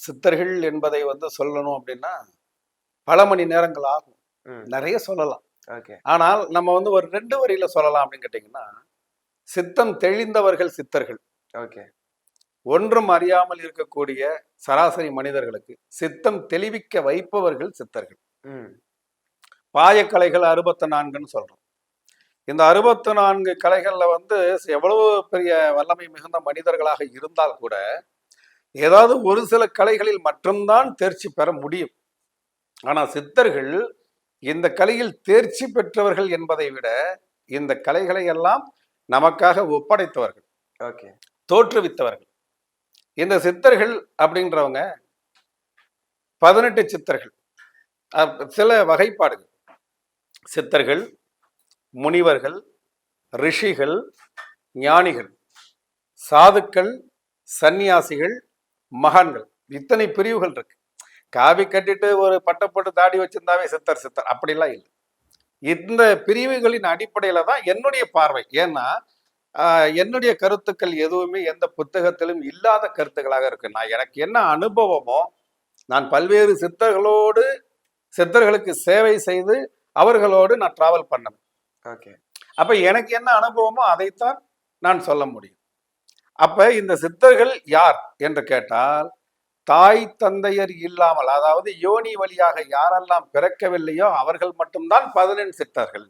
சித்தர்கள் என்பதை வந்து சொல்லணும் அப்படின்னா பல மணி நேரங்கள் ஆகும். நிறைய சொல்லலாம். ஆனால் நம்ம வந்து ஒரு ரெண்டு வரியில சொல்லலாம் அப்படின்னு கேட்டிங்கன்னா சித்தம் தெளிந்தவர்கள் சித்தர்கள். ஓகே. ஒன்றும் அறியாமல் இருக்கக்கூடிய சராசரி மனிதர்களுக்கு சித்தம் தெளிவிக்க வைப்பவர்கள் சித்தர்கள். பாயக்கலைகள் அறுபத்தி நான்குன்னு சொல்றோம். இந்த அறுபத்தி நான்கு கலைகள்ல வந்து எவ்வளவு பெரிய வல்லமை மிகுந்த மனிதர்களாக இருந்தால் கூட ஏதாவது ஒரு சில கலைகளில் மட்டும்தான் தேர்ச்சி பெற முடியும். ஆனா சித்தர்கள் இந்த கலையில் தேர்ச்சி பெற்றவர்கள் என்பதை விட இந்த கலைகளை எல்லாம் நமக்காக ஒப்படைத்தவர்கள். ஓகே. தோற்றுவித்தவர்கள். இந்த சித்தர்கள் அப்படின்றவங்க பதினெட்டு சித்தர்கள். சில வகைப்பாடுகள். சித்தர்கள் முனிவர்கள் ரிஷிகள் ஞானிகள் சாதுக்கள் சந்நியாசிகள் மகான்கள். இத்தனை பிரிவுகள் இருக்கு. காவி கட்டிட்டு ஒரு பட்டப்பட்டு தாடி வச்சிருந்தாவே சித்தர் சித்தர். அப்படிலாம் இல்லை. இந்த பிரிவுகளின் அடிப்படையில தான் என்னுடைய பார்வை. ஏன்னா என்னுடைய கருத்துக்கள் எதுவுமே எந்த புத்தகத்திலும் இல்லாத கருத்துக்களாக இருக்கு. நான் எனக்கு என்ன அனுபவமோ நான் பல்வேறு சித்தர்களோடு சித்தர்களுக்கு சேவை செய்து அவர்களோடு நான் டிராவல் பண்ணேன் ஓகே அப்ப எனக்கு என்ன அனுபவமோ அதைத்தான் நான் சொல்ல முடியும். அப்ப இந்த சித்தர்கள் யார் என்று கேட்டால் தாய் தந்தையர் இல்லாமல் அதாவது யோனி வழியாக யாரெல்லாம் பிறக்கவில்லையோ அவர்கள் மட்டும்தான் பதினெண் சித்தர்கள்.